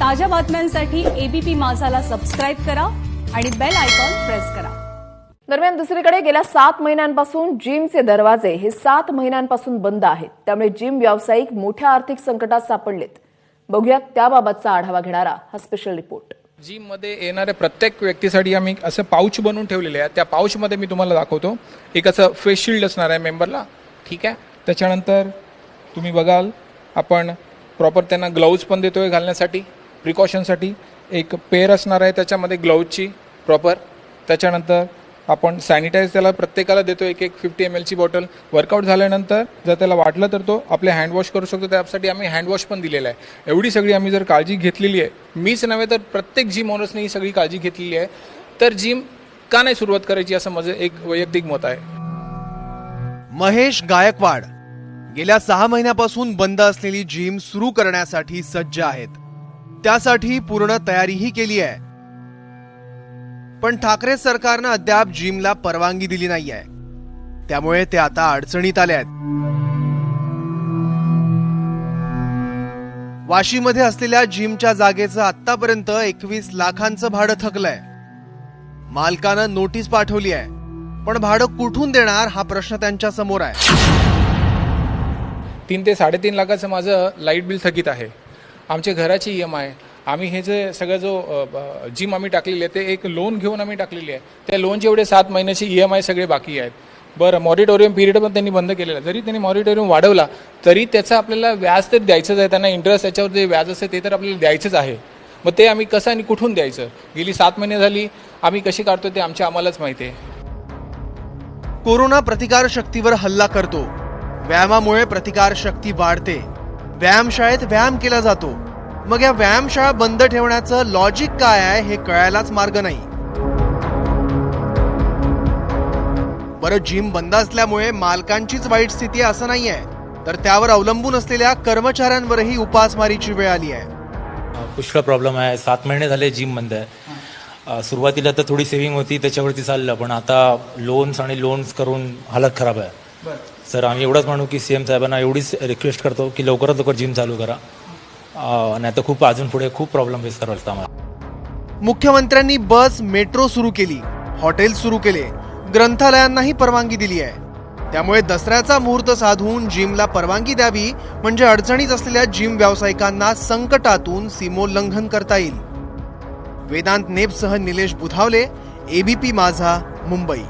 ताज्या बातम्यांसाठी ABP माझाला subscribe करा आणि बेल आयकॉन प्रेस करा. दरम्यान दुसरीकडे गेल्या सात महिन्यांपासून जिमचे दरवाजे हे सात महिन्यांपासून बंद आहेत. त्यामुळे जिम व्यावसायिक मोठ्या आर्थिक संकटात सापडलेत. बघूयात त्याबाबतचा आढावा घेणारा हा स्पेशल रिपोर्ट जिममध्ये येणाऱ्या प्रत्येक व्यक्तीसाठी आम्ही असं पाऊच बनवून ठेवलेले आहे त्या पाऊचमध्ये मी तुम्हाला दाखवतो. एक असं फेस शिल्ड असणार आहे मेंबरला ठीक आहे? त्याच्यानंतर तुम्ही बघाल आपण प्रॉपर त्यांना ग्लाऊज पण देतोय घालण्यासाठी. प्रिकॉशनसाठी एक पेअर असणार आहे त्याच्यामध्ये ग्लोवची प्रॉपर. त्याच्यानंतर आपण सॅनिटाईज त्याला प्रत्येकाला देतो एक एक फिफ्टी एम एलची बॉटल. वर्कआउट झाल्यानंतर जर त्याला वाटलं तर तो आपले हँडवॉश करू शकतो. त्यासाठी आम्ही हँडवॉश पण दिलेला आहे. एवढी सगळी आम्ही जर काळजी घेतलेली आहे मीच नव्हे तर प्रत्येक जिम ओनर्सने ही सगळी काळजी घेतलेली आहे. तर जिम का नाही सुरुवात करायची असं माझं एक वैयक्तिक मत आहे. महेश गायकवाड गेल्या सहा महिन्यापासून बंद असलेली जिम सुरू करण्यासाठी सज्ज आहेत. त्यासाठी पूर्ण तयारीही केली आहे. पण ठाकरे सरकारनं अद्याप जिमला परवानगी दिली नाही आहे. त्यामुळे ते आता अडचणीत आले आहेत. वाशीमध्ये असलेल्या जिमच्या जागेचं आतापर्यंत एकवीस लाखांचं भाडं थकलंय. मालकानं नोटीस पाठवली आहे. पण भाडं कुठून देणार हा प्रश्न त्यांच्यासमोर आहे. तीन ते साडेतीन लाखाचं माझं लाइट बिल थकीत आहे. आमच्या घराची ई एम आय आम्ही हे जे सगळं जो जिम आम्ही टाकलेली आहे ते एक लोन घेऊन आम्ही टाकलेली आहे. त्या लोनचे एवढे सात महिन्याची ई एम आय सगळे बाकी आहेत. बरं मॉरिटोरियम पिरियड पण त्यांनी बंद केलेला जरी त्यांनी मॉरिटोरियम वाढवला तरी त्याचा आपल्याला व्याज तर द्यायचंच आहे. त्यांना इंटरेस्ट त्याच्यावर जे व्याज असते ते तर आपल्याला द्यायचंच आहे. मग ते आम्ही कसं आणि कुठून द्यायचं? गेली सात महिने झाली आम्ही कशी काढतो ते आमच्या आम्हालाच माहिती आहे. कोरोना प्रतिकार शक्तीवर हल्ला करतो. व्यायामामुळे प्रतिकार शक्ती वाढते. व्यायामशाळेत व्यायाम केला जातो. मग या व्यायामशाळा बंद ठेवण्याचं लॉजिक काय आहे हे कळायलाच मार्ग नाही. बरं जिम बंद असल्यामुळे मालकांचीच वाईट स्थिती असं नाही आहे तर त्यावर अवलंबून असलेल्या कर्मचाऱ्यांवरही उपासमारीची वेळ आली आहे. पुष्कळ प्रॉब्लेम आहे. सात महिने झाले जिम बंद आहे. सुरुवातीला तर थोडी सेव्हिंग होती त्याच्यावरती चाललं. पण आता लोन्स आणि लोन्स करून हालत खराब आहे. सर आम्ही एवढंच म्हणू की सी एम साहेबांना एवढीच रिक्वेस्ट करतो की लवकरात लवकर जिम चालू करा. नाही तर खूप अजून पुढे खूप प्रॉब्लेम फेस करावा लागतं आम्हाला. मुख्यमंत्र्यांनी बस मेट्रो सुरू केली. हॉटेल सुरू केले. ग्रंथालयांनाही परवानगी दिली आहे. त्यामुळे दसऱ्याचा मुहूर्त साधून जिमला परवानगी द्यावी म्हणजे अडचणीत असलेल्या जिम व्यावसायिकांना संकटातून सीमोल्लंघन करता येईल. वेदांत नेपसह निलेश बुधावले एबीपी माझा मुंबई.